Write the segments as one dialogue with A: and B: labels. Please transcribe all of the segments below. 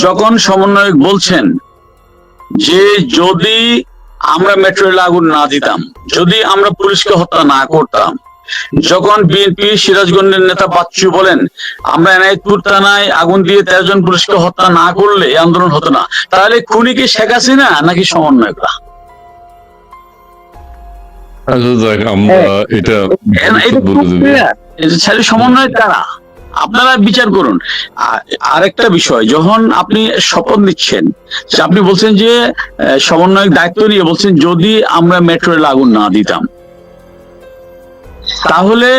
A: যখন সমন্বয়ক বলছেন যে যদি আমরা মেট্রো রেলে আগুন না দিতাম যদি আমরা পুলিশকে হত্যা না করতাম যখন বিএনপি সিরাজগঞ্জের নেতা বাচ্চু বলেন আমরা এনায়তপুর থানায় আগুন দিয়ে তেরো জন পুলিশকে হত্যা না করলে এই আন্দোলন হতো না তাহলে খুনি কি শেখ হাসিনা নাকি সমন্বয়করা?
B: আচ্ছা আমরা এটা
A: এ- এটা সমন্বয় কারা? আপনারা বিচার করুন। আর আরেকটা বিষয়, যখন আপনি শপথ নিচ্ছেন, যে আপনি বলছেন যে সমন্বয়ক দায়িত্ব নিয়ে বলছেন, যদি আমরা মেট্রো আগুন না দিতাম, তাহলে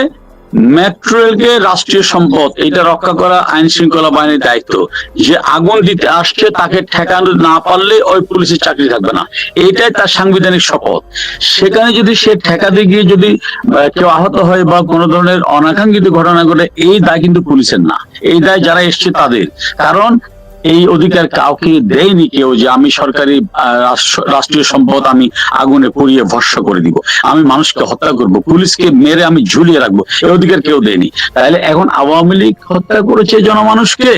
A: মেট্রো রাষ্ট্রীয় সম্পদ, এটা রক্ষা করা আইন শৃঙ্খলা বাহিনীর দায়িত্ব। যে আগুন দিতে আসছে, তাকে ঠেকানো না পারলে ওই পুলিশের চাকরি থাকবে না। এইটাই তার সাংবিধানিক শপথ। সেখানে যদি সে ঠেকাতে গিয়ে যদি কেউ আহত হয় বা কোনো ধরনের অনাকাঙ্ক্ষিত ঘটনা ঘটে, এই দায় কিন্তু পুলিশের না। এই দায় যারা এসছে তাদের। কারণ এই অধিকার কাউকে দেয়নি কেউ যে আমি সরকারি রাষ্ট্রীয় সম্পদ আমি আগুনে পুড়িয়ে ভস্য করে দিব। আমি মানুষকে হত্যা করব, পুলিশকে মেরে আমি ঝুলিয়ে রাখব এই অধিকার কেউ দেয়নি। তাহলে এখন আওয়ামী লীগ হত্যা করেছে জনমানুষকে?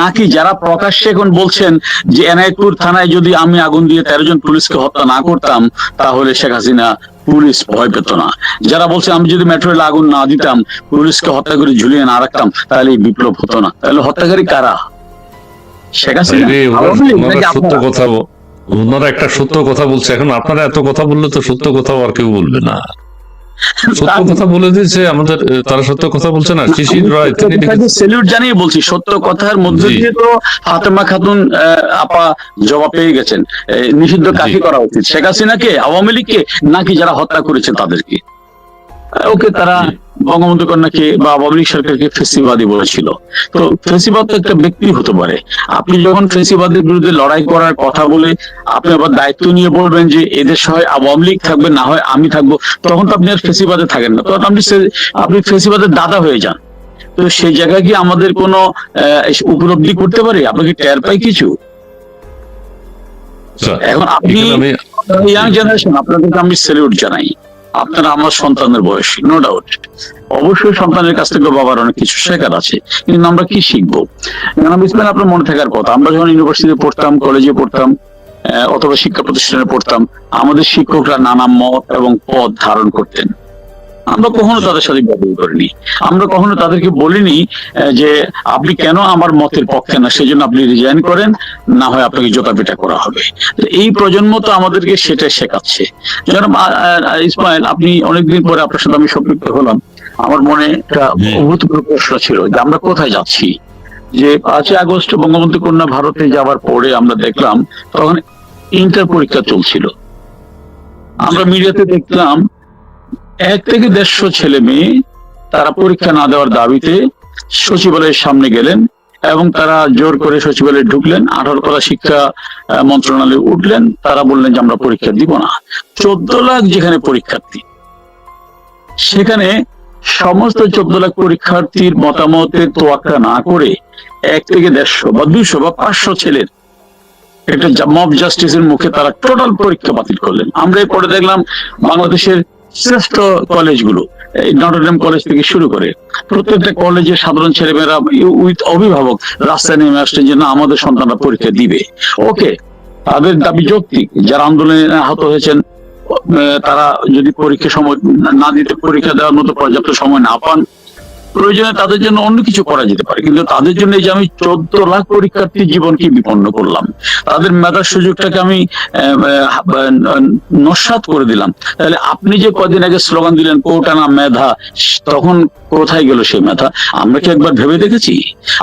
A: নাকি যারা প্রকাশ্যে এখন বলছেন যে এনায়তপুর থানায় যদি আমি আগুন দিয়ে তেরো জন পুলিশকে হত্যা না করতাম, তাহলে শেখ হাসিনা পুলিশ ভয় পেত না। যারা বলছে আমি যদি মেট্রো রেলে আগুন না দিতাম, পুলিশকে হত্যা করে ঝুলিয়ে না রাখতাম, তাহলে এই বিপ্লব হতো না। তাহলে হত্যাকারী কারা? শেখ হাসিনা?
B: ওনারা সত্য কথা ওনারা একটা সত্য কথা বলছে। এখন আপনারা এত কথা বললে তো সত্য কথা আর কেউ বলবে না। সত্য কথা বলে দিয়েছে আমাদের তারা সত্য কথা বলছে না। শিশির রায় তিনি
A: সেলিউট জানিয়ে বলছি সত্য কথার মধ্যে দিয়ে তো ফাতেমা খাতুন আপা জবাব পেয়ে গেছেন। নিষিদ্ধ কাকে করা উচিত? শেখ হাসিনাকে আওয়ামী লীগকে নাকি যারা হত্যা করেছে তাদেরকে? ওকে তারা। বঙ্গবন্ধু কন্যাকে বা আওয়ামী লীগ সরকারকে ফেসিবাদী বলেছিল। তো ফেসিবাদ তো একটা ব্যক্তি হতে পারে। আপনি যখন ফেসিবাদের বিরুদ্ধে লড়াই করার কথা বলে আপনি আবার দায়িত্ব নিয়ে বলবেন যে এদের হয় আওয়ামী লীগ থাকবে না হয় আমি থাকব তখন তো আপনি আর ফেসিবাদে থাকেন না। তখন আপনি আপনি ফেসিবাদের দাদা হয়ে যান। তো সেই জায়গায় কি আমাদের কোনো উপলব্ধি করতে পারি? আপনাকে টের পাই কিছু? এখন আপনি ইয়াং জেনারেশন আপনাদেরকে আমি স্যালিউট জানাই। আপনারা আমার সন্তানের বয়সী নো ডাউট অবশ্যই সন্তানের কাছ থেকে বাবার অনেক কিছু শেখার আছে, কিন্তু আমরা কি শিখব? নানা ইসলাম আপনার মনে থাকার কথা, আমরা যখন ইউনিভার্সিটিতে পড়তাম কলেজে পড়তাম অথবা শিক্ষা প্রতিষ্ঠানে পড়তাম, আমাদের শিক্ষকরা নানা মত এবং পদ ধারণ করতেন। আমরা কখনো তাদের সাথে ব্যবহার করিনি। আমরা কখনো তাদেরকে বলিনি যে আপনি কেন আমার মতের পক্ষে না সেজন্য আপনি রিজাইন করেন না হয় আপনাকে জোতা পিটা করা হবে। তো এই প্রজন্ম তো আমাদেরকে সেটা শেখাচ্ছে। যেরকম ইসমাইল আপনি অনেকদিন পরে আপনার সাথে আমি সম্পৃক্ত হলাম। আমার মনে একটা। অভূতপূর্ব প্রশ্ন ছিল যে আমরা কোথায় যাচ্ছি? যে পাঁচই আগস্ট বঙ্গবন্ধু কন্যা ভারতে যাওয়ার পরে আমরা দেখলাম তখন ইন্টার পরীক্ষা চলছিল। আমরা মিডিয়াতে দেখলাম এক থেকে দেড়শো ছেলে মেয়ে তারা পরীক্ষা না দেওয়ার দাবিতে সচিবালয়ের সামনে গেলেন এবং তারা জোর করে সচিবালয়ে ঢুকলেন, আঠারো তলা শিক্ষা মন্ত্রণালয়ে উঠলেন। তারা বললেন যে আমরা পরীক্ষা দিব না। চোদ্দ লাখ যেখানে পরীক্ষার্থী, সেখানে সমস্ত চোদ্দ লাখ পরীক্ষার্থীর মতামতের তোয়াক্কা না করে এক থেকে দেড়শো বা দুইশো বা পাঁচশো ছেলের একটা মব জাস্টিসের মুখে তারা টোটাল পরীক্ষা বাতিল করলেন। আমরা এরপরে দেখলাম বাংলাদেশের শ্রেষ্ঠ কলেজগুলো নটরডেম কলেজ থেকে শুরু করে প্রত্যেকটা কলেজে সাধারণ ছেলেমেয়েরা উইথ অভিভাবক রাস্তায় নেমে আসছেন যে না, আমাদের সন্তানরা পরীক্ষা দিবে। ওকে তাদের দাবি যৌক্তিক। যারা আন্দোলনে আহত হয়েছেন তারা যদি পরীক্ষা সময় না দিতে, পরীক্ষা দেওয়ার মতো পর্যাপ্ত সময় না পান প্রয়োজনে তাদের জন্য অন্য কিছু করা যেতে পারে। কিন্তু তাদের জন্য এই যে আমি চোদ্দ লাখ পরীক্ষার্থীর জীবনকে বিপন্ন করলাম, তাদের মেধার সুযোগটাকে আমি নস্বাত করে দিলাম। তাহলে আপনি যে কদিন আগে স্লোগান দিলেন কোটানা মেধা? তখন কোথায় গেল সেই মেধা? আমরা কি একবার ভেবে দেখেছি?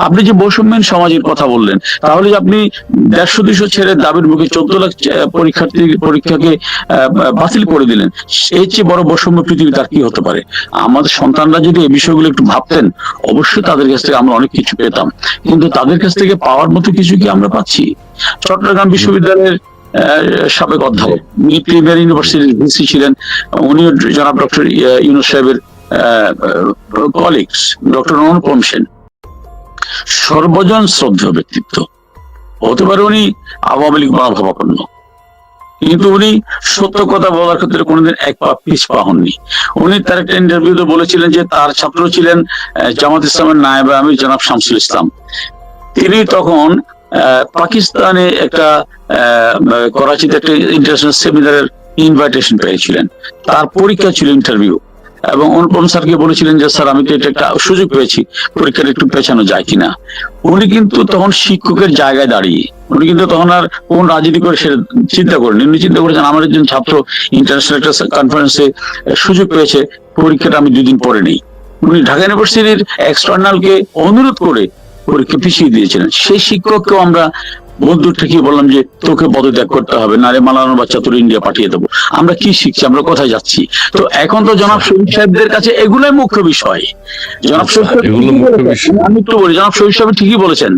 A: আপনি যে বৈষম্যহীন সমাজের কথা বললেন, তাহলে আপনি দেড়শো দুশো ছেড়ে দাবির মুখে চোদ্দ লাখ পরীক্ষার্থী, পরীক্ষাকে বাতিল করে দিলেন, এর চেয়ে বড় বৈষম্য পৃথিবী তার কি হতে পারে? আমাদের সন্তানরা যদি এই বিষয়গুলো একটু ভাবতেন, অবশ্যই তাদের কাছ থেকে আমরা অনেক কিছু পেতাম। কিন্তু তাদের কাছ থেকে পাওয়ার মতো কিছু কি আমরা পাচ্ছি? চট্টগ্রাম বিশ্ববিদ্যালয়ের সাবেক অধ্যাপক প্রিমিয়ার ইউনিভার্সিটির ভিসি ছিলেন উনি জনাব ডক্টর ইউনুস সাহেবের কলিগস ডক্টর অনুপম সেন, সর্বজন শ্রদ্ধেয় ব্যক্তিত্ব। হতে পারে উনি আওয়ামী লীগ মনোভাবাপন্ন কিন্তু উনি সত্য কথা বলার ক্ষেত্রে কোনোদিন এক পা পিছ পা হননি। উনি তার একটা ইন্টারভিউতে বলেছিলেন যে তার ছাত্র ছিলেন জামাত ইসলামের নায়েব আমি জনাব শামসুল ইসলাম। তিনি তখন পাকিস্তানে একটা করাচিতে একটা ইন্টারন্যাশনাল সেমিনারের ইনভাইটেশন পেয়েছিলেন। তার পরীক্ষা ছিল ইন্টারভিউ এবং অনুপম স্যারকে বলেছিলেন যে, স্যার, আমি তো এটা একটা সুযোগ পেয়েছি পরীক্ষাটা একটু পেছানো যায় কিনা? উনি কিন্তু তখন শিক্ষকের জায়গায় দাঁড়িয়ে, উনি কিন্তু তখন আর কোন রাজনীতি করে সেটা চিন্তা করেন উনি চিন্তা করেছেন, আমার একজন ছাত্র ইন্টারন্যাশনাল একটা কনফারেন্সে সুযোগ পেয়েছে, পরীক্ষাটা আমি দুদিন পরে নেই। উনি ঢাকা ইউনিভার্সিটির এক্সটার্নালকে অনুরোধ করে পরীক্ষা পিছিয়ে দিয়েছিলেন। সেই শিক্ষককেও আমরা বন্ধু থেকে বললাম যে তোকে পদত্যাগ করতে হবে নারে মালানোর বাচ্চা তোর ইন্ডিয়া পাঠিয়ে দেবো। আমরা কি শিখছি? আমরা কোথায় যাচ্ছি? তো এখন তো জনাব শহীদ সাহেবদের কাছে এগুলোই মুখ্য বিষয়। জনাব।
B: বিষয়।
A: আমি একটু বলি জনাব শহীদ সাহেব ঠিকই বলেছেন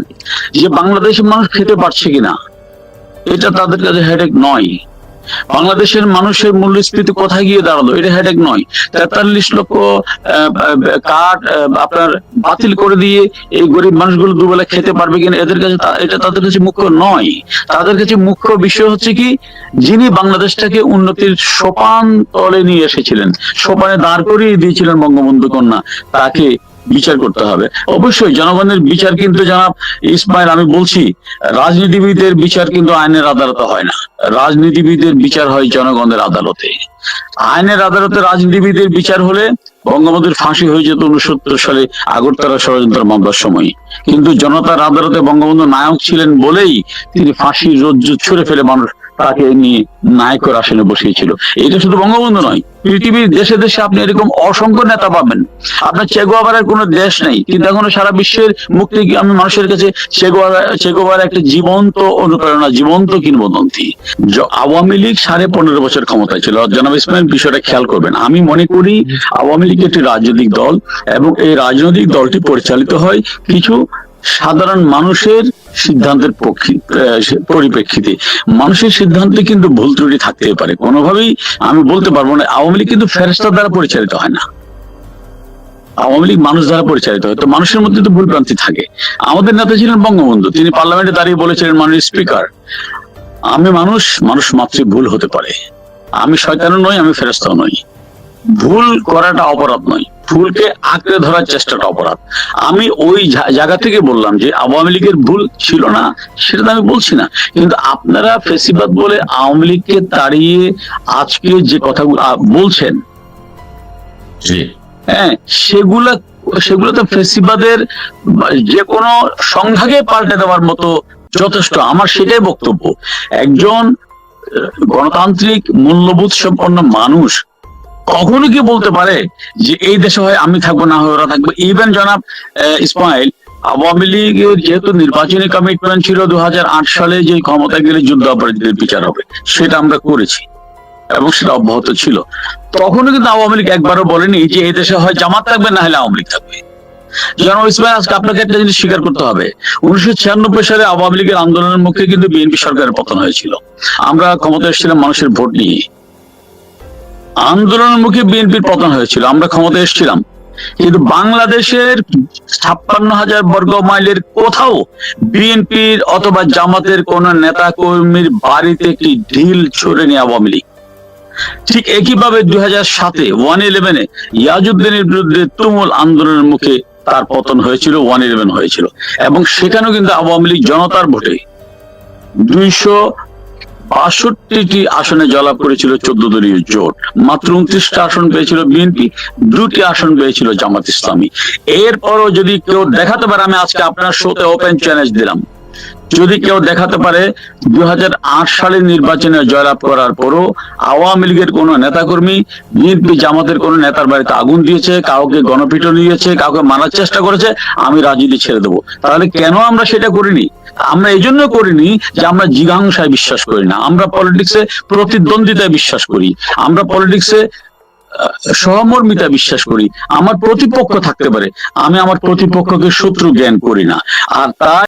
A: যে বাংলাদেশের মানুষ খেতে পারছে কিনা এটা তাদের কাছে হেডেক নয়। বাংলাদেশের মানুষের মূল্যস্ফীতি কোথায় গিয়ে দাঁড়াল? এটা হেডেক নয়। তেতাল্লিশ লক্ষ আহ, আপনার বাতিল করে দিয়ে এই গরিব মানুষগুলো দুবেলা খেতে পারবে কিনা এদের কাছে এটা তাদের কাছে মুখ্য নয়। তাদের কাছে মুখ্য বিষয় হচ্ছে কি যিনি বাংলাদেশটাকে উন্নতির সোপান তলে নিয়ে এসেছিলেন সোপানে দাঁড় করিয়ে দিয়েছিলেন বঙ্গবন্ধু কন্যা তাকে বিচার করতে হবে। অবশ্যই জনগণের বিচার কিন্তু জনাব ইসমাইল, আমি বলছি, রাজনীতিবিদদের বিচার কিন্তু আইনের আদালতে হয় না। রাজনীতিবিদদের বিচার হয় জনগণের আদালতে। আইনের আদালতে রাজনীতিবিদের বিচার হলে বঙ্গবন্ধুর ফাঁসি হয়ে যেত উনসত্তর সালে আগরতলা ষড়যন্ত্র মামলার সময়। কিন্তু জনতার আদালতে বঙ্গবন্ধু নায়ক ছিলেন বলেই তিনি ফাঁসির রজ্জু ছুড়ে ফেলে মানুষ তাকে নিয়ে নায়কের আসনে বসিয়েছিল। এটা শুধু বঙ্গবন্ধু নয়, পৃথিবীর দেশে দেশে আপনি এরকম অসংখ্য নেতা পাবেন। আপনার চেগোয়াবার কোনো দেশ নেই, কিন্তু এখনও সারা বিশ্বের মুক্তি আমি মানুষের কাছে চেগোয়ারা একটা জীবন্ত অনুপ্রেরণা, জীবন্ত কিংবদন্তি? আওয়ামী লীগ সাড়ে পনেরো বছর ক্ষমতায় ছিল। জনাব ইসমাইল, বিষয়টা খেয়াল করবেন। আমি মনে করি আওয়ামী লীগ একটি রাজনৈতিক দল এবং এই রাজনৈতিক দলটি পরিচালিত হয় কিছু সাধারণ মানুষের সিদ্ধান্তের পরিপ্রেক্ষিতে। মানুষের সিদ্ধান্তে কিন্তু ভুল ত্রুটি থাকতেই পারে। কোনোভাবেই আমি বলতে পারব না, আওয়ামী লীগ কিন্তু ফেরস্তার দ্বারা পরিচালিত হয় না। আওয়ামী লীগ মানুষ দ্বারা পরিচালিত হয়। তো মানুষের মধ্যে তো ভুল ভ্রান্তি থাকে। আমাদের নেতা ছিলেন বঙ্গবন্ধু। তিনি পার্লামেন্টে দাঁড়িয়ে বলেছিলেন মাননীয় স্পিকার, আমি মানুষ মানুষ মাত্রই ভুল হতে পারে। আমি শয়তানও নই, আমি ফেরস্তাও নই। ভুল করাটা অপরাধ নয়। ভুলকে আঁকড়ে ধরার চেষ্টাটা অপরাধ। আমি ওই জায়গা থেকে বললাম যে আওয়ামী লীগের ভুল ছিল না সেটা তো আমি বলছি না। কিন্তু আপনারা ফেসিবাদ বলে আওয়ামী লীগকে তাড়িয়ে আজকে যে কথাগুলো বলছেন হ্যাঁ সেগুলা সেগুলো তো ফেসিবাদের যে কোনো সংখ্যাকে পাল্টে দেওয়ার মতো যথেষ্ট। আমার সেটাই বক্তব্য। একজন গণতান্ত্রিক মূল্যবোধ সম্পন্ন মানুষ কখনো কি বলতে পারে যে এই দেশে হয় আমি থাকব, না হয় ওরা থাকবে? ইভেন জনাব ইসমাইল, আওয়ামী লীগের যেহেতু নির্বাচনী কমিটমেন্ট ছিল দু সালে যে ক্ষমতা গেলে যুদ্ধ অপরাধীদের বিচার হবে, সেটা আমরা করেছি এবং সেটা অব্যাহত ছিল। তখনও কিন্তু আওয়ামী লীগ একবারও বলেনি যে এই দেশে হয় জামাত থাকবে, না হলে আওয়ামী লীগ থাকবে। জনাব ইসমাইল, আজকে আপনাকে একটা জিনিস স্বীকার করতে হবে। উনিশশো ছিয়ানব্বই সালে আওয়ামী লীগের আন্দোলনের মুখে কিন্তু বিএনপি সরকারের পতন হয়েছিল। আমরা ক্ষমতা এসেছিলাম মানুষের ভোট নিয়ে। আন্দোলনের মুখে বিএনপির পতন হয়েছিল, আমরা ক্ষমতা এসেছিলাম। কিন্তু বাংলাদেশের ছাপ্পান্ন হাজার বর্গ মাইলের কোথাও বিএনপির অথবা জামাতের কোন নেতা কর্মীর বাড়িতে একটি ঢিল ছড়ে নিয়ে আওয়ামী লীগ। ঠিক একইভাবে দুই হাজার সাতে ওয়ান ইলেভেনে ইয়াজুদ্দিনের বিরুদ্ধে তুমুল আন্দোলনের মুখে তার পতন হয়েছিল, ওয়ান ইলেভেন হয়েছিল। এবং সেখানেও কিন্তু আওয়ামী লীগ জনতার ভোটে দুইশো বাষট্টিটি আসনে জলাভ করেছিল চোদ্দ দলীয় জোট। মাত্র উনত্রিশটা আসন পেয়েছিল বিএনপি, দুটি আসন পেয়েছিল জামাত ইসলামী। এরপরও যদি কেউ দেখাতে পারে, আমি আজকে আপনার শোতে ওপেন চ্যালেঞ্জ দিলাম। যদি কেউ দেখাতে পারে দু হাজার আট সালের নির্বাচনে জয়লাভ করার পরও আওয়ামী লীগের কোন নেতাকর্মী, বিএনপি জামাতের কোন নেতার বাড়িতে আগুন দিয়েছে, কাউকে গণপিটন দিয়েছে, কাউকে মারার চেষ্টা করেছে, আমি রাজনীতি ছেড়ে দেবো। তাহলে কেন আমরা সেটা করিনি? আমরা এই জন্য করিনি যে আমরা জিজ্ঞাংসায় বিশ্বাস করি না। আমরা পলিটিক্সে প্রতিদ্বন্দ্বিতায় বিশ্বাস করি। আমরা পলিটিক্সে সহমর্মিতা বিশ্বাস করি। আমার প্রতিপক্ষ থাকতে পারে। আমি আমার প্রতিপক্ষকে শত্রু জ্ঞান করি না। আর তাই